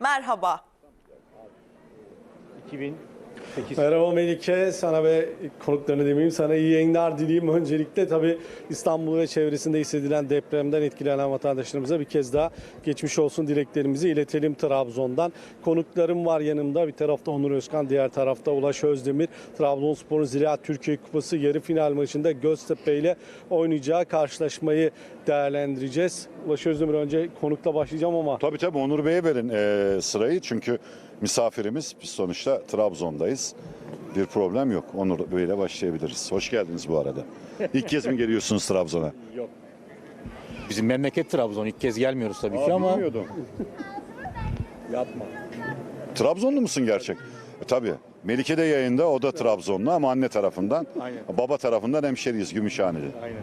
merhaba. 2008 Merhaba Melike, sana ve konuklarına demeyeyim, sana iyi yayınlar dileyim. Öncelikle tabii İstanbul ve çevresinde hissedilen depremden etkilenen vatandaşlarımıza bir kez daha geçmiş olsun dileklerimizi iletelim Trabzon'dan. Konuklarım var yanımda. Bir tarafta Onur Özkan, diğer tarafta Ulaş Özdemir. Trabzonspor'un Ziraat Türkiye Kupası yarı final maçında Göztepe ile oynayacağı karşılaşmayı değerlendireceğiz. Ulaş Özdemir önce konukla başlayacağım ama Tabii tabii Onur Bey'e verin eee, sırayı çünkü misafirimiz biz sonuçta Trabzon'dayız. Bir problem yok. Onur Bey'le başlayabiliriz. Hoş geldiniz bu arada. İlk kez mi geliyorsunuz Trabzon'a? bizim memleket Trabzon ilk kez gelmiyoruz tabii ki ama bilmiyordum. yapma. Trabzonlu musun gerçek? E, tabii. Melike de yayında o da Trabzonlu ama anne tarafından. Aynen. Baba tarafından hemşeriyiz Gümüşhane'de. Aynen.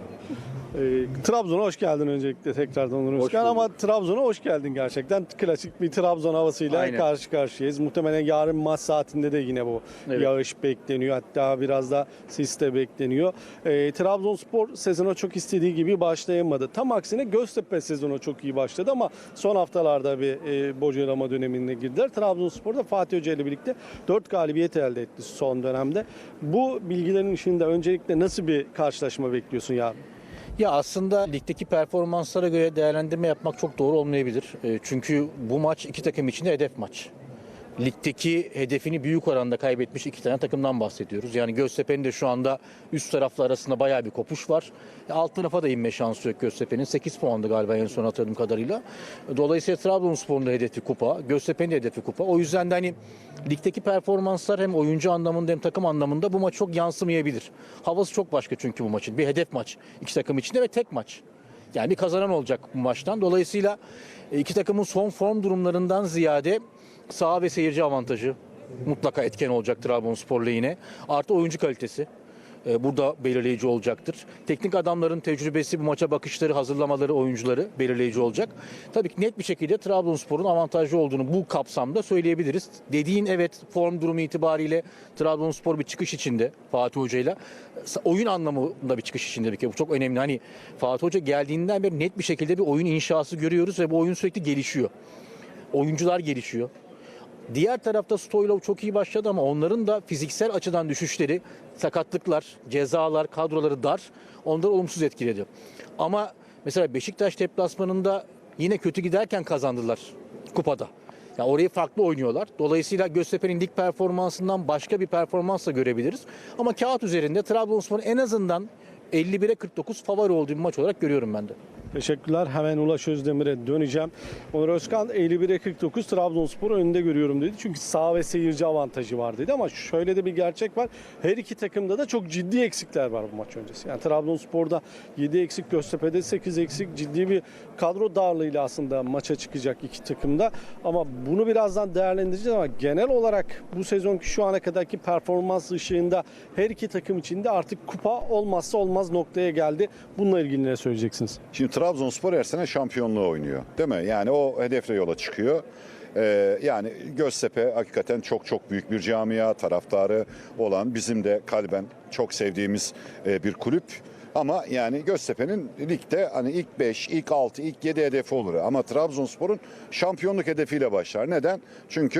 Ee, Trabzon'a hoş geldin öncelikle tekrardan Onur Özkan ama Trabzon'a hoş geldin gerçekten. Klasik bir Trabzon havasıyla Aynen. karşı karşıyayız. Muhtemelen yarın maç saatinde de yine bu Evet. yağış bekleniyor. Hatta biraz da sis de bekleniyor. Ee, Trabzonspor sezona çok istediği gibi başlayamadı. Tam aksine Göztepe sezona çok iyi başladı ama son haftalarda bir e, bocalama dönemine girdiler. Trabzonspor da Fatih Hoca ile birlikte 4 galibiyet elde etti son dönemde. Bu bilgilerin içinde öncelikle nasıl bir karşılaşma bekliyorsun yarın? Ya aslında ligdeki performanslara göre değerlendirme yapmak çok doğru olmayabilir. E, Çünkü bu maç iki takım için de hedef maç. Ligdeki hedefini büyük oranda kaybetmiş iki tane takımdan bahsediyoruz. Yani Göztepe'nin de şu anda üst taraflı arasında bayağı bir kopuş var. E, Alt tarafa da inme şansı yok Göztepe'nin. 8 puandı galiba en son hatırladığım kadarıyla. Dolayısıyla Trabzonspor'un da hedefi kupa, Göztepe'nin de hedefi kupa. O yüzden de hani ligdeki performanslar hem oyuncu anlamında hem takım anlamında bu maç çok yansımayabilir. Havası çok başka çünkü bu maçın. Bir hedef maç iki takım içinde ve tek maç. Yani bir kazanan olacak bu maçtan. Dolayısıyla e, iki takımın son form durumlarından ziyade saha ve seyirci avantajı mutlaka etken olacak Trabzonspor lehine. Artı oyuncu kalitesi e, burada belirleyici olacaktır. Teknik adamların tecrübesi, bu maça bakışları, hazırlamaları, oyuncuları belirleyici olacak. Tabii ki net bir şekilde Trabzonspor'un avantajlı olduğunu bu kapsamda söyleyebiliriz. Dediğin evet form durumu itibariyle Trabzonspor bir çıkış içinde Fatih Hoca'yla. Oyun anlamında bir çıkış içinde bir kere. Bu çok önemli. Hani Fatih Hoca geldiğinden beri net bir şekilde bir oyun inşası görüyoruz ve bu oyun sürekli gelişiyor. Oyuncular gelişiyor. Diğer tarafta Stoylov çok iyi başladı ama onların da fiziksel açıdan düşüşleri, sakatlıklar, cezalar, kadroları dar onları olumsuz etkiledi. Ama mesela Beşiktaş deplasmanında yine kötü giderken kazandılar kupada. Yani orayı farklı oynuyorlar. Dolayısıyla Göztepe'nin lig performansından başka bir performans da görebiliriz. Ama kağıt üzerinde Trabzonspor'un en azından 51'e 49 favori olduğu bir maç olarak görüyorum ben de. Teşekkürler. Hemen Ulaş Özdemir'e döneceğim. Onur Özkan 51'e 49 Trabzonspor önünde görüyorum dedi. Çünkü sağ ve seyirci avantajı var dedi ama şöyle de bir gerçek var. Her iki takımda da çok ciddi eksikler var bu maç öncesi. Yani Trabzonspor'da 7 eksik, Göztepe'de 8 eksik ciddi bir kadro darlığıyla aslında maça çıkacak iki takımda. Ama bunu birazdan değerlendireceğiz ama genel olarak bu sezonki şu ana kadarki performans ışığında her iki takım için de artık kupa olmazsa olmaz noktaya geldi. Bununla ilgili ne söyleyeceksiniz? Şimdi Trabzonspor her sene şampiyonluğu oynuyor. Değil mi? Yani o hedefle yola çıkıyor. Ee, yani Göztepe hakikaten çok çok büyük bir camia taraftarı olan bizim de kalben çok sevdiğimiz e, bir kulüp. Ama yani Göztepe'nin ligde hani ilk 5, ilk 6, ilk 7 hedefi olur. Ama Trabzonspor'un şampiyonluk hedefiyle başlar. Neden? Çünkü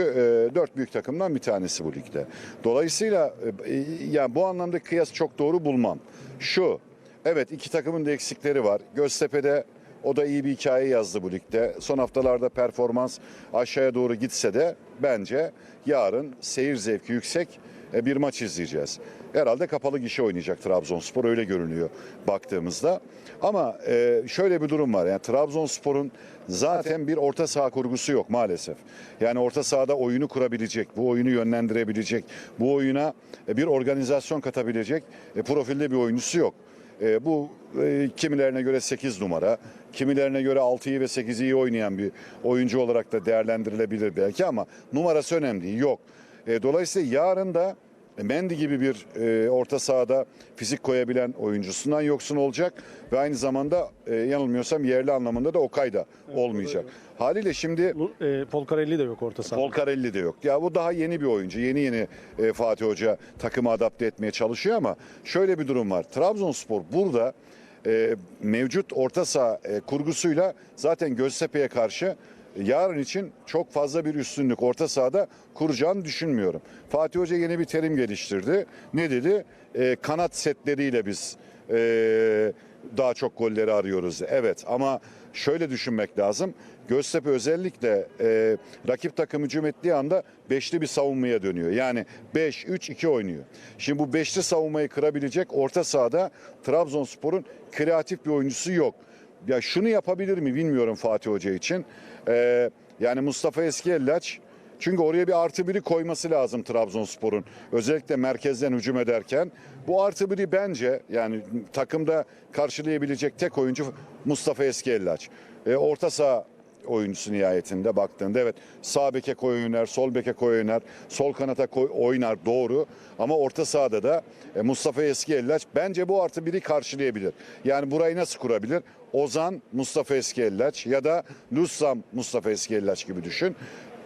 e, 4 büyük takımdan bir tanesi bu ligde. Dolayısıyla e, yani bu anlamda kıyas çok doğru bulmam. Şu, Evet iki takımın da eksikleri var. Göztepe'de o da iyi bir hikaye yazdı bu ligde. Son haftalarda performans aşağıya doğru gitse de bence yarın seyir zevki yüksek e, bir maç izleyeceğiz. Herhalde kapalı gişe oynayacak Trabzonspor öyle görünüyor baktığımızda. Ama e, şöyle bir durum var. Yani Trabzonspor'un zaten bir orta saha kurgusu yok maalesef. Yani orta sahada oyunu kurabilecek, bu oyunu yönlendirebilecek, bu oyuna e, bir organizasyon katabilecek profilde bir oyuncusu yok. E, bu e, kimilerine göre 8 numara, kimilerine göre 6'yı ve 8'i iyi oynayan bir oyuncu olarak da değerlendirilebilir belki ama numarası önemli değil, yok. E, dolayısıyla yarın da Mendy gibi bir e, orta sahada fizik koyabilen oyuncusundan yoksun olacak ve aynı zamanda e, yanılmıyorsam yerli anlamında da Okay da olmayacak. Haliyle şimdi E, Polkarelli de yok orta sahada. Polkarelli de yok. Ya bu daha yeni bir oyuncu. Yeni yeni e, Fatih Hoca takımı adapte etmeye çalışıyor ama şöyle bir durum var. Trabzonspor burada e, mevcut orta saha e, kurgusuyla zaten Göztepe'ye karşı yarın için çok fazla bir üstünlük orta sahada kuracağını düşünmüyorum. Fatih Hoca yeni bir terim geliştirdi. Ne dedi? Ee, kanat setleriyle biz ee, daha çok golleri arıyoruz. Evet ama şöyle düşünmek lazım. Göztepe özellikle e, rakip takım hücum ettiği anda beşli bir savunmaya dönüyor. Yani 5-3-2 oynuyor. Şimdi bu beşli savunmayı kırabilecek orta sahada Trabzonspor'un kreatif bir oyuncusu yok. Ya şunu yapabilir mi bilmiyorum Fatih Hoca için. Ee, yani Mustafa Eskiellaç çünkü oraya bir artı biri koyması lazım Trabzonspor'un. Özellikle merkezden hücum ederken. Bu artı biri bence yani takımda karşılayabilecek tek oyuncu Mustafa Eskiellaç. Ee, orta saha oyuncusu nihayetinde baktığında evet sağ beke koy oynar, sol beke koy oynar, sol kanata koy oynar doğru ama orta sahada da e, Mustafa Eskiellaç bence bu artı biri karşılayabilir. Yani burayı nasıl kurabilir? Ozan Mustafa Eskiellaç ya da Lussam Mustafa Eskiellaç gibi düşün.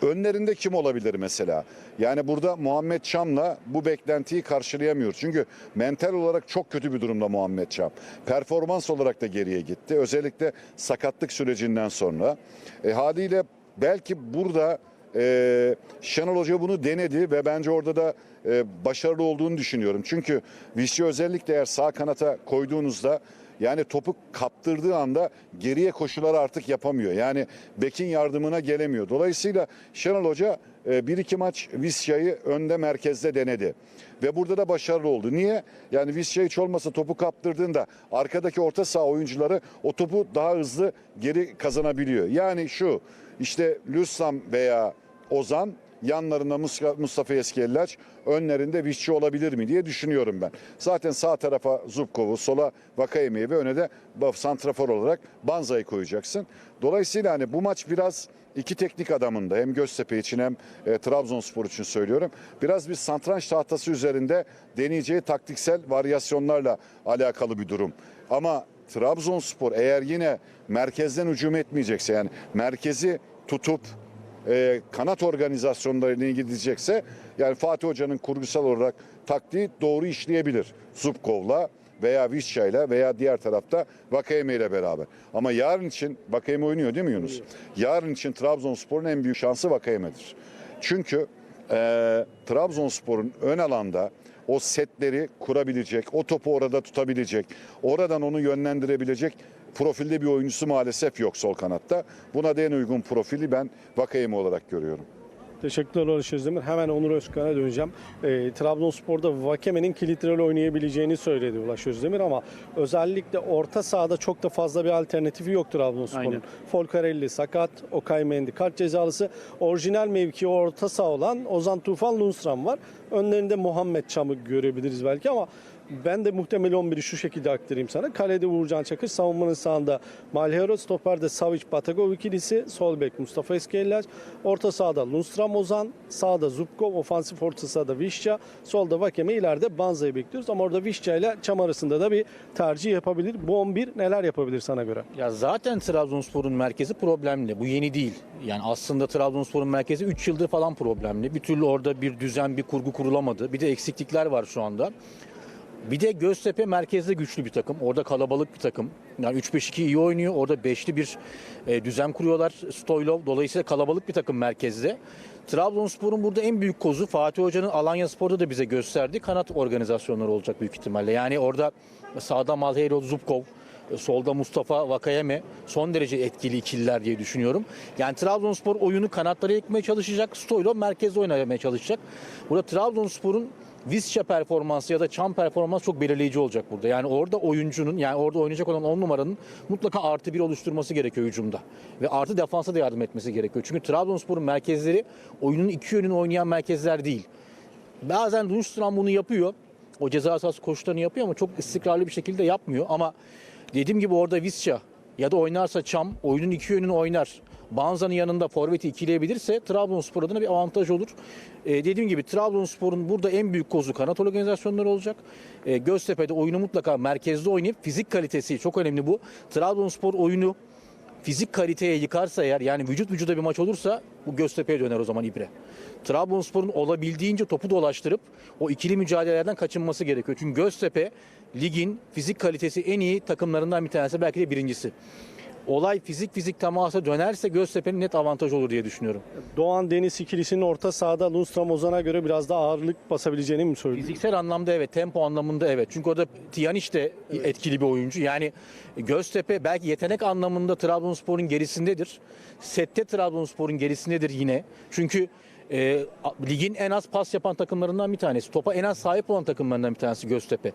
Önlerinde kim olabilir mesela? Yani burada Muhammed Çam'la bu beklentiyi karşılayamıyor. Çünkü mental olarak çok kötü bir durumda Muhammed Çam. Performans olarak da geriye gitti. Özellikle sakatlık sürecinden sonra. E, haliyle belki burada e, Şenol Hoca bunu denedi ve bence orada da e, başarılı olduğunu düşünüyorum. Çünkü Vişçi özellikle eğer sağ kanata koyduğunuzda yani topu kaptırdığı anda geriye koşuları artık yapamıyor. Yani bekin yardımına gelemiyor. Dolayısıyla Şenol Hoca e, bir iki maç Visca'yı önde merkezde denedi. Ve burada da başarılı oldu. Niye? Yani Visca hiç olmasa topu kaptırdığında arkadaki orta saha oyuncuları o topu daha hızlı geri kazanabiliyor. Yani şu işte Lüssam veya Ozan yanlarında Mustafa Eskiellaç, önlerinde Vişçi olabilir mi diye düşünüyorum ben. Zaten sağ tarafa Zubkov'u, sola Vakayeme'yi ve öne de santrafor olarak Banza'yı koyacaksın. Dolayısıyla hani bu maç biraz iki teknik adamın da hem Göztepe için hem e, Trabzonspor için söylüyorum. Biraz bir santranç tahtası üzerinde deneyeceği taktiksel varyasyonlarla alakalı bir durum. Ama Trabzonspor eğer yine merkezden hücum etmeyecekse yani merkezi tutup e, kanat organizasyonlarıyla ilgili gidecekse yani Fatih Hoca'nın kurgusal olarak taktiği doğru işleyebilir. Zubkov'la veya Vişça'yla veya diğer tarafta Vakayeme ile beraber. Ama yarın için Vakayeme oynuyor değil mi Yunus? Yarın için Trabzonspor'un en büyük şansı Vakayeme'dir. Çünkü e, Trabzonspor'un ön alanda o setleri kurabilecek, o topu orada tutabilecek, oradan onu yönlendirebilecek profilde bir oyuncusu maalesef yok sol kanatta. Buna da en uygun profili ben Vakayeme olarak görüyorum. Teşekkürler Ulaş Özdemir. Hemen Onur Özkan'a döneceğim. E, Trabzonspor'da Vakeme'nin kilit rol oynayabileceğini söyledi Ulaş Özdemir ama özellikle orta sahada çok da fazla bir alternatifi yok Trabzonspor'un. Folcarelli sakat, Okay Mendy kart cezalısı. Orijinal mevki orta saha olan Ozan Tufan Lundstram var. Önlerinde Muhammed Çam'ı görebiliriz belki ama ben de muhtemel 11'i şu şekilde aktarayım sana. Kalede Uğurcan Çakır, savunmanın sağında Malhero, stoperde Savic Batagov ikilisi, sol bek Mustafa Eskeller, orta sahada Lundstram Ozan, sağda Zubkov, ofansif orta sahada Vişça, solda Vakeme, ileride Banza'yı bekliyoruz. Ama orada Vişça ile Çam arasında da bir tercih yapabilir. Bu 11 neler yapabilir sana göre? Ya zaten Trabzonspor'un merkezi problemli. Bu yeni değil. Yani aslında Trabzonspor'un merkezi 3 yıldır falan problemli. Bir türlü orada bir düzen, bir kurgu kurulamadı. Bir de eksiklikler var şu anda. Bir de Göztepe merkezde güçlü bir takım. Orada kalabalık bir takım. Yani 3-5-2 iyi oynuyor. Orada beşli bir e, düzen kuruyorlar Stoylov. Dolayısıyla kalabalık bir takım merkezde. Trabzonspor'un burada en büyük kozu Fatih Hoca'nın Alanya Spor'da da bize gösterdi. Kanat organizasyonları olacak büyük ihtimalle. Yani orada sağda Malheiro Zubkov, Solda Mustafa Vakayeme son derece etkili ikililer diye düşünüyorum. Yani Trabzonspor oyunu kanatlara yıkmaya çalışacak. Stoylo merkezde oynamaya çalışacak. Burada Trabzonspor'un Visca performansı ya da Çam performansı çok belirleyici olacak burada. Yani orada oyuncunun yani orada oynayacak olan 10 numaranın mutlaka artı bir oluşturması gerekiyor hücumda. Ve artı defansa da yardım etmesi gerekiyor. Çünkü Trabzonspor'un merkezleri oyunun iki yönünü oynayan merkezler değil. Bazen Lundstram bunu yapıyor. O ceza sahası koşularını yapıyor ama çok istikrarlı bir şekilde yapmıyor. Ama dediğim gibi orada Visca ya da oynarsa Çam oyunun iki yönünü oynar. Banza'nın yanında forveti ikileyebilirse Trabzonspor adına bir avantaj olur. Ee, dediğim gibi Trabzonspor'un burada en büyük kozu kanat organizasyonları olacak. Ee, Göztepe'de oyunu mutlaka merkezde oynayıp fizik kalitesi çok önemli bu. Trabzonspor oyunu fizik kaliteye yıkarsa eğer yani vücut vücuda bir maç olursa bu Göztepe'ye döner o zaman ibre. Trabzonspor'un olabildiğince topu dolaştırıp o ikili mücadelelerden kaçınması gerekiyor. Çünkü Göztepe ligin fizik kalitesi en iyi takımlarından bir tanesi belki de birincisi. Olay fizik fizik temasa dönerse Göztepe'nin net avantaj olur diye düşünüyorum. Doğan Deniz ikilisinin orta sahada Lundstram Ozan'a göre biraz daha ağırlık basabileceğini mi söylüyorsun? Fiziksel anlamda evet, tempo anlamında evet. Çünkü orada Tiyaniç de etkili bir oyuncu. Yani Göztepe belki yetenek anlamında Trabzonspor'un gerisindedir. Sette Trabzonspor'un gerisindedir yine. Çünkü e, ligin en az pas yapan takımlarından bir tanesi. Topa en az sahip olan takımlarından bir tanesi Göztepe.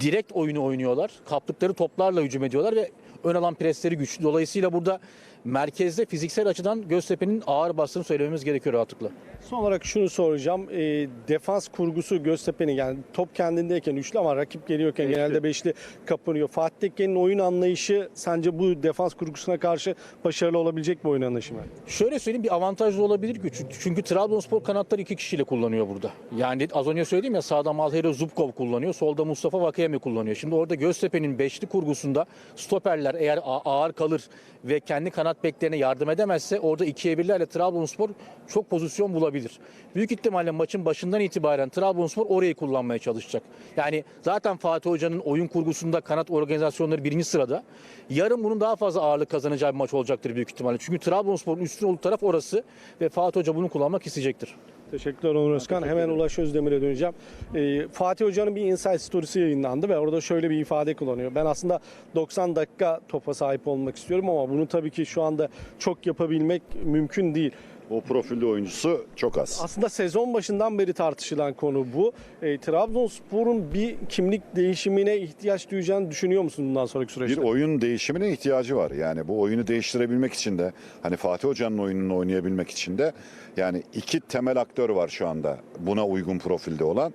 Direkt oyunu oynuyorlar. Kaptıkları toplarla hücum ediyorlar ve ön alan presleri güçlü. Dolayısıyla burada merkezde fiziksel açıdan Göztepe'nin ağır bastığını söylememiz gerekiyor rahatlıkla. Son olarak şunu soracağım. E, defans kurgusu Göztepe'nin yani top kendindeyken üçlü ama rakip geliyorken genelde beşli kapanıyor. Fatih Tekke'nin oyun anlayışı sence bu defans kurgusuna karşı başarılı olabilecek bir oyun anlayışı mı? Şöyle söyleyeyim bir avantajlı olabilir ki çünkü, çünkü Trabzonspor kanatları iki kişiyle kullanıyor burada. Yani az önce söyledim ya sağda Malhero Zubkov kullanıyor, solda Mustafa Vakayemi kullanıyor. Şimdi orada Göztepe'nin beşli kurgusunda stoperler eğer ağır kalır ve kendi kanat beklerine yardım edemezse orada ikiye birlerle Trabzonspor çok pozisyon bulabilir. Büyük ihtimalle maçın başından itibaren Trabzonspor orayı kullanmaya çalışacak. Yani zaten Fatih Hoca'nın oyun kurgusunda kanat organizasyonları birinci sırada. Yarın bunun daha fazla ağırlık kazanacağı bir maç olacaktır büyük ihtimalle. Çünkü Trabzonspor'un üstün olduğu taraf orası ve Fatih Hoca bunu kullanmak isteyecektir. Teşekkürler Onur Özkan. Hemen Ulaş Özdemir'e döneceğim. Ee, Fatih Hoca'nın bir insight storiesi yayınlandı ve orada şöyle bir ifade kullanıyor. Ben aslında 90 dakika topa sahip olmak istiyorum ama bunu tabii ki şu anda çok yapabilmek mümkün değil. O profilde oyuncusu çok az. Aslında sezon başından beri tartışılan konu bu. E, Trabzonspor'un bir kimlik değişimine ihtiyaç duyacağını düşünüyor musun bundan sonraki Bir süreçte? oyun değişimine ihtiyacı var. Yani bu oyunu değiştirebilmek için de hani Fatih Hoca'nın oyununu oynayabilmek için de yani iki temel aktör var şu anda buna uygun profilde olan.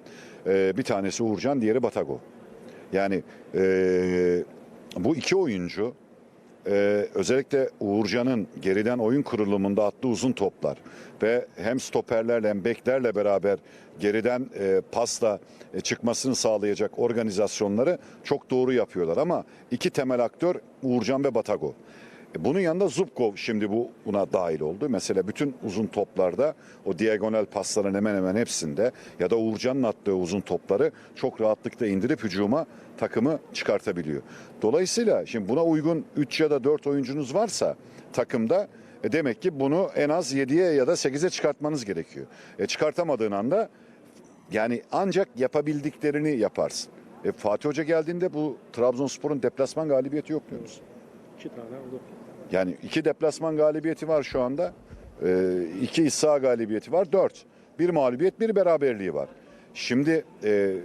Ee, bir tanesi Uğurcan, diğeri Batago. Yani ee, bu iki oyuncu ee, özellikle Uğurcan'ın geriden oyun kurulumunda attığı uzun toplar ve hem stoperlerle hem beklerle beraber geriden e, pasla e, çıkmasını sağlayacak organizasyonları çok doğru yapıyorlar. Ama iki temel aktör Uğurcan ve Batago. E, Bunun yanında Zubkov şimdi bu buna dahil oldu. Mesela bütün uzun toplarda o diagonal pasların hemen hemen hepsinde ya da Uğurcan'ın attığı uzun topları çok rahatlıkla indirip hücuma takımı çıkartabiliyor. Dolayısıyla şimdi buna uygun 3 ya da 4 oyuncunuz varsa takımda e demek ki bunu en az 7'ye ya da 8'e çıkartmanız gerekiyor. E çıkartamadığın anda yani ancak yapabildiklerini yaparsın. E Fatih Hoca geldiğinde bu Trabzonspor'un deplasman galibiyeti yok diyor musun? İki tane oldu. Yani iki deplasman galibiyeti var şu anda. Ee, iki İsa galibiyeti var. Dört. Bir mağlubiyet, bir beraberliği var. Şimdi e,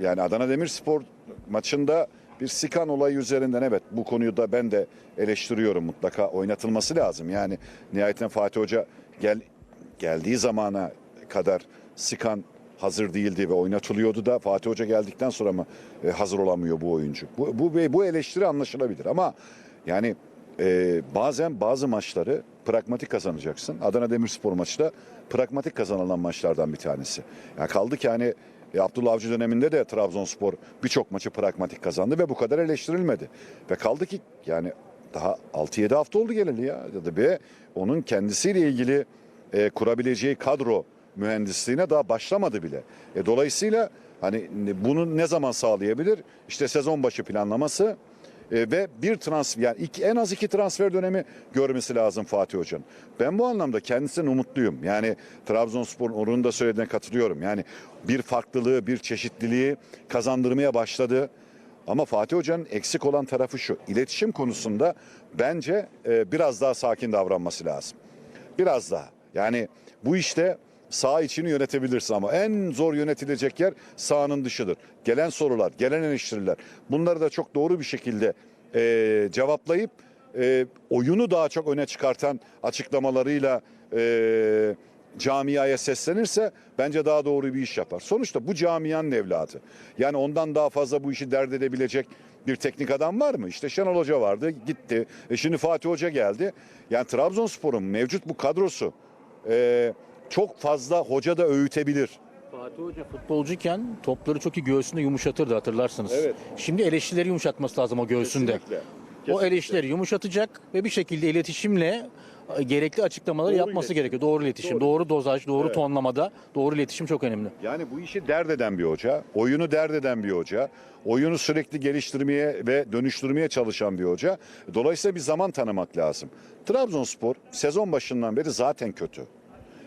yani Adana Demirspor maçında bir Sikan olayı üzerinden evet bu konuyu da ben de eleştiriyorum mutlaka oynatılması lazım. Yani nihayetinde Fatih Hoca gel geldiği zamana kadar Sikan hazır değildi ve oynatılıyordu da Fatih Hoca geldikten sonra mı e, hazır olamıyor bu oyuncu? Bu, bu, bu eleştiri anlaşılabilir ama yani e, bazen bazı maçları pragmatik kazanacaksın. Adana Demirspor maçı da pragmatik kazanılan maçlardan bir tanesi. Yani kaldı ki hani e, Abdullah Avcı döneminde de Trabzonspor birçok maçı pragmatik kazandı ve bu kadar eleştirilmedi. Ve kaldı ki yani daha 6-7 hafta oldu geleli ya. Ve onun kendisiyle ilgili e, kurabileceği kadro mühendisliğine daha başlamadı bile. E, dolayısıyla hani bunu ne zaman sağlayabilir? İşte sezon başı planlaması e, ve bir transfer yani iki, en az iki transfer dönemi görmesi lazım Fatih Hoca'nın. Ben bu anlamda kendisinden umutluyum. Yani Trabzonspor'un onun da söylediğine katılıyorum. Yani bir farklılığı, bir çeşitliliği kazandırmaya başladı. Ama Fatih Hoca'nın eksik olan tarafı şu. İletişim konusunda bence e, biraz daha sakin davranması lazım. Biraz daha. Yani bu işte sağ içini yönetebilirsin ama en zor yönetilecek yer sahanın dışıdır. Gelen sorular, gelen eleştiriler bunları da çok doğru bir şekilde e, cevaplayıp e, oyunu daha çok öne çıkartan açıklamalarıyla e, camiaya seslenirse bence daha doğru bir iş yapar. Sonuçta bu camianın evladı. Yani ondan daha fazla bu işi dert edebilecek bir teknik adam var mı? İşte Şenol Hoca vardı gitti. E şimdi Fatih Hoca geldi. Yani Trabzonspor'un mevcut bu kadrosu e, çok fazla hoca da öğütebilir. Fatih Hoca futbolcuyken topları çok iyi göğsünde yumuşatırdı hatırlarsınız. Evet. Şimdi eleştirileri yumuşatması lazım o göğsünde. Kesinlikle. O Kesinlikle. eleştirileri yumuşatacak ve bir şekilde iletişimle e, gerekli açıklamaları Doğru yapması iletişim. gerekiyor. Doğru iletişim, doğru, dozaj, doğru Evet. tonlamada, doğru iletişim çok önemli. Yani bu işi dert eden bir hoca, oyunu dert eden bir hoca, oyunu sürekli geliştirmeye ve dönüştürmeye çalışan bir hoca. Dolayısıyla bir zaman tanımak lazım. Trabzonspor sezon başından beri zaten kötü.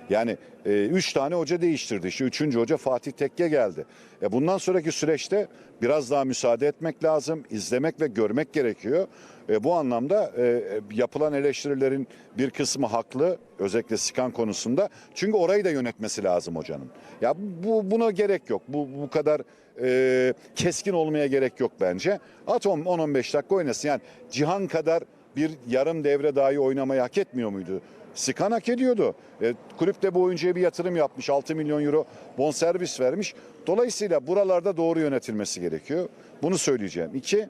Yani e, üç tane hoca değiştirdi. İşte üçüncü hoca Fatih Tekke geldi. E, bundan sonraki süreçte biraz daha müsaade etmek lazım, izlemek ve görmek gerekiyor. E, bu anlamda e, yapılan eleştirilerin bir kısmı haklı, özellikle Sikan konusunda. Çünkü orayı da yönetmesi lazım hocanın. Ya bu buna gerek yok. Bu bu kadar e, keskin olmaya gerek yok bence. At 10-15 dakika oynasın. Yani Cihan kadar bir yarım devre dahi oynamayı hak etmiyor muydu? Sikan hak ediyordu. E, kulüp de bu oyuncuya bir yatırım yapmış. 6 milyon euro bonservis vermiş. Dolayısıyla buralarda doğru yönetilmesi gerekiyor. Bunu söyleyeceğim. İki,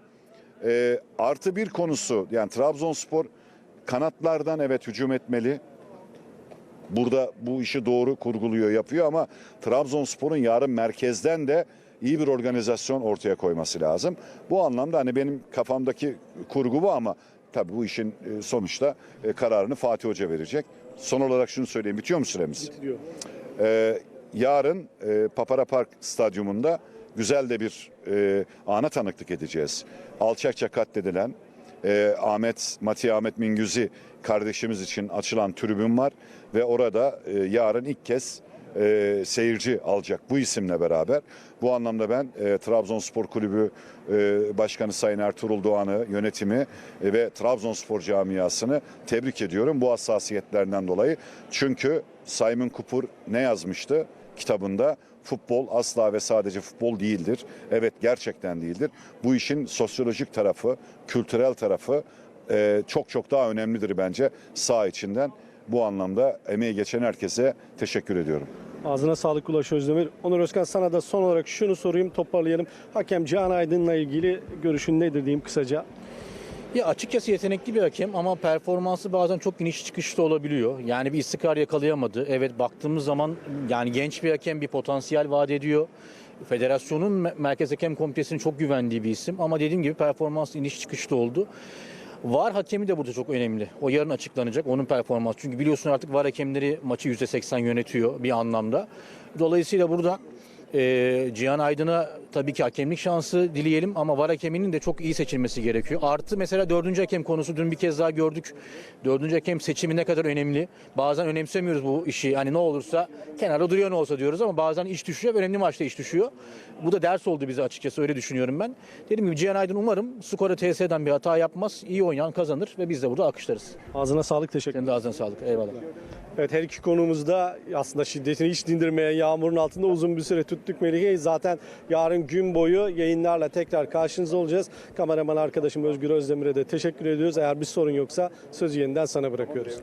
e, artı bir konusu yani Trabzonspor kanatlardan evet hücum etmeli. Burada bu işi doğru kurguluyor, yapıyor ama Trabzonspor'un yarın merkezden de iyi bir organizasyon ortaya koyması lazım. Bu anlamda hani benim kafamdaki kurgu bu ama tabii bu işin e, sonuçta e, kararını Fatih Hoca verecek. Son olarak şunu söyleyeyim. Bitiyor mu süremiz? diyor. Ee, yarın e, Papara Park Stadyumunda güzel de bir e, ana tanıklık edeceğiz. Alçakça katledilen e, Ahmet Mati Ahmet Mingüzi kardeşimiz için açılan tribün var ve orada e, yarın ilk kez e, seyirci alacak bu isimle beraber. Bu anlamda ben e, Trabzonspor Kulübü e, Başkanı Sayın Ertuğrul Doğan'ı, yönetimi e, ve Trabzonspor camiasını tebrik ediyorum bu hassasiyetlerinden dolayı. Çünkü Simon Kupur ne yazmıştı kitabında? Futbol asla ve sadece futbol değildir. Evet gerçekten değildir. Bu işin sosyolojik tarafı, kültürel tarafı e, çok çok daha önemlidir bence sağ içinden. Bu anlamda emeği geçen herkese teşekkür ediyorum. Ağzına sağlık Ulaş Özdemir. Onur Özkan sana da son olarak şunu sorayım toparlayalım. Hakem Can Aydın'la ilgili görüşün nedir diyeyim kısaca. Ya açıkçası yetenekli bir hakem ama performansı bazen çok iniş çıkışlı olabiliyor. Yani bir istikrar yakalayamadı. Evet baktığımız zaman yani genç bir hakem bir potansiyel vaat ediyor. Federasyonun me- Merkez Hakem Komitesi'nin çok güvendiği bir isim ama dediğim gibi performans iniş çıkışlı oldu. VAR hakemi de burada çok önemli. O yarın açıklanacak onun performansı. Çünkü biliyorsun artık VAR hakemleri maçı %80 yönetiyor bir anlamda. Dolayısıyla burada e, Cihan Aydın'a tabii ki hakemlik şansı dileyelim ama VAR hakeminin de çok iyi seçilmesi gerekiyor. Artı mesela dördüncü hakem konusu dün bir kez daha gördük. Dördüncü hakem seçimi ne kadar önemli. Bazen önemsemiyoruz bu işi. Hani ne olursa kenarda duruyor ne olsa diyoruz ama bazen iş düşüyor ve önemli maçta iş düşüyor. Bu da ders oldu bize açıkçası öyle düşünüyorum ben. Dediğim gibi Cihan Aydın umarım skora TS'den bir hata yapmaz. İyi oynayan kazanır ve biz de burada alkışlarız. Ağzına sağlık teşekkür de ağzına sağlık. Eyvallah. Evet her iki konumuz da aslında şiddetini hiç dindirmeyen yağmurun altında uzun bir süre tuttuk Melike'yi. Zaten yarın gün boyu yayınlarla tekrar karşınızda olacağız. Kameraman arkadaşım Özgür Özdemir'e de teşekkür ediyoruz. Eğer bir sorun yoksa sözü yeniden sana bırakıyoruz.